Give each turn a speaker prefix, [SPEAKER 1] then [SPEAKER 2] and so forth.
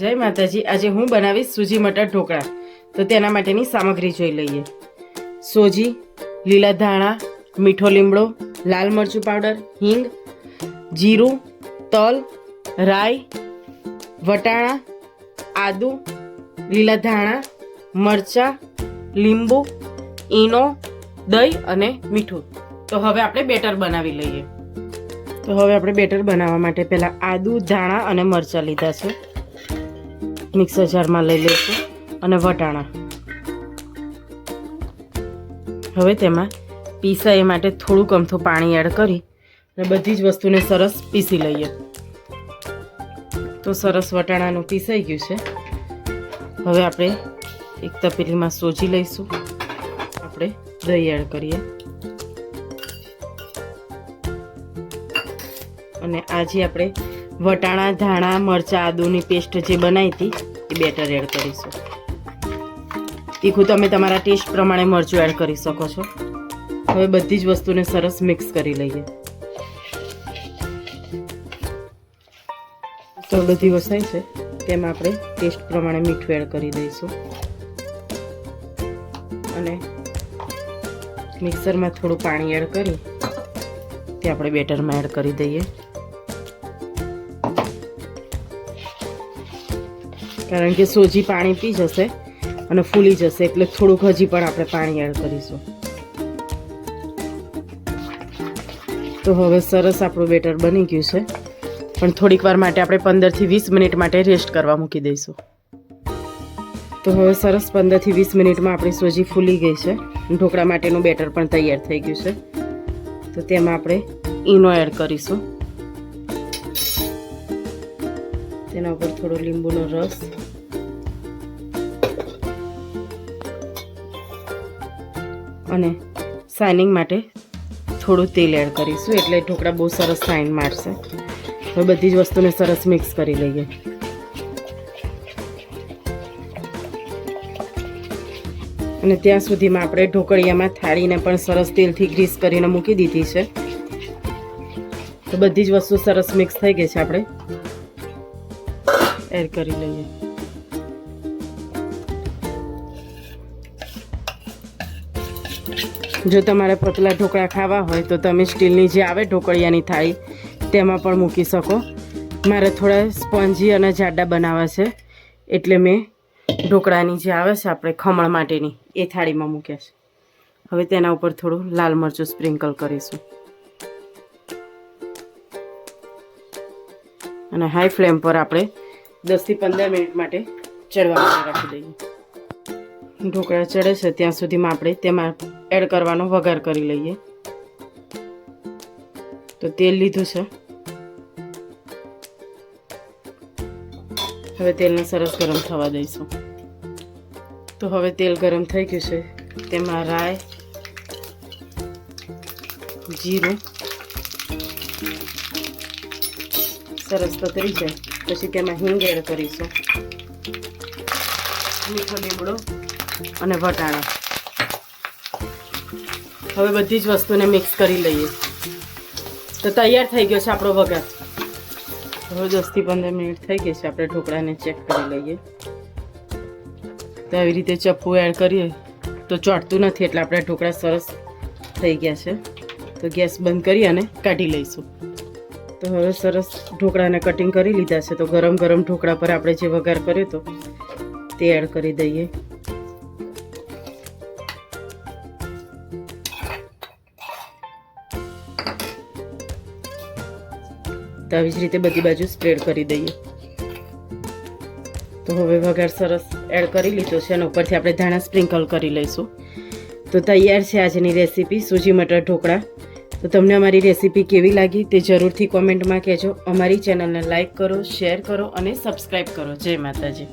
[SPEAKER 1] જય માતાજી. આજે હું બનાવીશ સૂજી મટર ઢોકળા. તો તેના માટેની સામગ્રી જોઈ લઈએ. સોજી, લીલા ધાણા, મીઠો લીમડો, લાલ મરચું પાવડર, હિંગ, જીરું, તલ, રાઈ, વટાણા, આદુ, લીલા ધાણા, મરચાં, લીંબુ, ઈનો, દહીં અને મીઠું. તો હવે આપણે બેટર બનાવી લઈએ. તો હવે આપણે બેટર બનાવવા માટે પહેલાં આદુ, ધાણા અને મરચાં લીધા છે. મિક્સર જારમાં લઈ લઈશું અને વટાણા. હવે તેમાં પીસાય એ માટે થોડુંક અમથું પાણી એડ કરી અને બધી જ વસ્તુને સરસ પીસી લઈએ. તો સરસ વટાણાનું પીસાઈ ગયું છે. હવે આપણે એક તપેલીમાં સોજી લઈશું. આપણે દહીં એડ કરીએ. અને આજે આપણે વટાણા, ધાણા, મરચાં, આદુની પેસ્ટ જે બનાવી હતી, એ બેટર એડ કરીશું. તીખું તમે તમારા ટેસ્ટ પ્રમાણે મરચું એડ કરી શકો છો. હવે બધી જ વસ્તુને સરસ મિક્સ કરી લઈએ. તો બધી વસાય છે, તેમાં આપણે ટેસ્ટ પ્રમાણે મીઠું એડ કરી દઈશું. અને મિક્સરમાં થોડું પાણી એડ કરી, તે આપણે બેટરમાં એડ કરી દઈએ. કારણ કે સોજી પાણી પી જશે અને ફૂલી જશે એટલે થોડુંક હજી પણ આપણે પાણી એડ કરીશું. તો હવે સરસ આપણું બેટર બની ગયું છે. પણ થોડીક વાર માટે આપણે પંદરથી વીસ મિનિટ માટે રેસ્ટ કરવા મૂકી દઈશું. તો હવે સરસ પંદરથી વીસ મિનિટમાં આપણી સોજી ફૂલી ગઈ છે. ઢોકળા માટેનું બેટર પણ તૈયાર થઈ ગયું છે. તો તેમાં આપણે ઈનો એડ કરીશું. તેના ઉપર થોડો લીંબુનો રસ. અને શાઇનિંગ માટે થોડું તેલ એડ કરીશું, એટલે ઢોકળા બહુ સરસ શાઇન મારશે. હવે બધી જ વસ્તુને સરસ મિક્સ કરી લઈએ. અને ત્યાં સુધીમાં આપણે ઢોકળિયામાં થાળીને પણ સરસ તેલથી ગ્રીસ કરીને મૂકી દીધી છે. તો બધી જ વસ્તુ સરસ મિક્સ થઈ ગઈ છે આપણે. એડ કરી લઈએ. જો તમારે પતલા ઢોકળા ખાવા હોય તો તમે સ્ટીલની જે આવે ઢોકળિયાની થાળી, તેમાં પણ મૂકી શકો. મારે થોડા સ્પોન્જી અને જાડા બનાવવા છે. એટલે મેં ઢોકળાની જે આવે છે આપણે ખમણ માટેની, એ થાળીમાં મૂક્યા છે. હવે તેના ઉપર થોડું લાલ મરચું સ્પ્રિંકલ કરીશું. અને હાઈ ફ્લેમ પર આપણે દસથી પંદર મિનિટ માટે ચડવા માટે રાખી દઈએ. ઢોકળા ચડે છે, ત્યાં સુધીમાં આપણે તેમાં એડ કરવાનો વઘાર કરી લઈએ. તો તેલ લીધું છે. હવે તેલને સરસ ગરમ થવા દઈશું. તો હવે તેલ ગરમ થઈ ગયું છે. તેમાં રાઈ, જીરું સરસ પતરી જાય પછી તેમાં હિંગ એડ કરીશું મીઠો લીમડો અને વટાણા હવે બધી જ વસ્તુને મિક્સ કરી લઈએ. તો તૈયાર થઈ ગયો છે આપણો વઘાર હવે દસથી પંદર મિનિટ થઈ ગઈ છે, આપણે ઢોકળાને ચેક કરી લઈએ. તો આવી રીતે ચપ્પુ એડ કરીએ. તો ચોંટતું નથી એટલે આપણા ઢોકળા સરસ થઈ ગયા છે. તો ગેસ બંધ કરી અને કાઢી લઈશું. તો હવે સરસ ઢોકળાને કટિંગ કરી લીધા છે. તો ગરમ ગરમ ઢોકળા પર આપણે જે વઘાર કર્યો તો તે એડ કરી દઈએ. તો આવી જ રીતે બધી બાજુ સ્પ્રેડ કરી દઈએ. તો હવે વઘાર સરસ એડ કરી લીધો છે અને ઉપરથી આપણે ધાણા સ્પ્રિંકલ કરી લઈશું. તો તૈયાર છે આજની રેસીપી સૂજી મટર ઢોકળા. તો તમને અમારી રેસીપી કેવી લાગી તે જરૂરથી કોમેન્ટમાં કહેજો. અમારી ચેનલને લાઇક કરો, શેર કરો અને સબસ્ક્રાઈબ કરો. જય માતાજી.